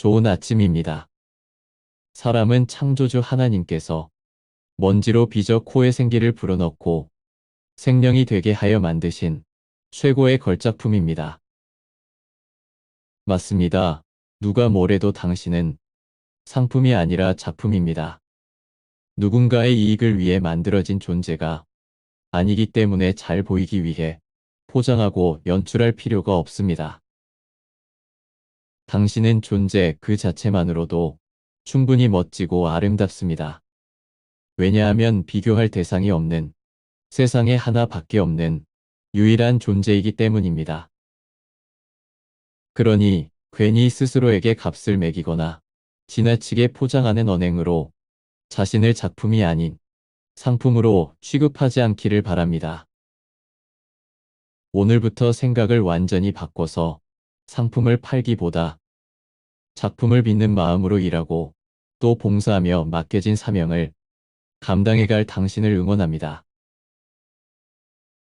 좋은 아침입니다. 사람은 창조주 하나님께서 먼지로 빚어 코에 생기를 불어넣고 생명이 되게 하여 만드신 최고의 걸작품입니다. 맞습니다. 누가 뭐래도 당신은 상품이 아니라 작품입니다. 누군가의 이익을 위해 만들어진 존재가 아니기 때문에 잘 보이기 위해 포장하고 연출할 필요가 없습니다. 당신은 존재 그 자체만으로도 충분히 멋지고 아름답습니다. 왜냐하면 비교할 대상이 없는 세상에 하나밖에 없는 유일한 존재이기 때문입니다. 그러니 괜히 스스로에게 값을 매기거나 지나치게 포장하는 언행으로 자신을 작품이 아닌 상품으로 취급하지 않기를 바랍니다. 오늘부터 생각을 완전히 바꿔서 상품을 팔기보다 작품을 빚는 마음으로 일하고 또 봉사하며 맡겨진 사명을 감당해갈 당신을 응원합니다.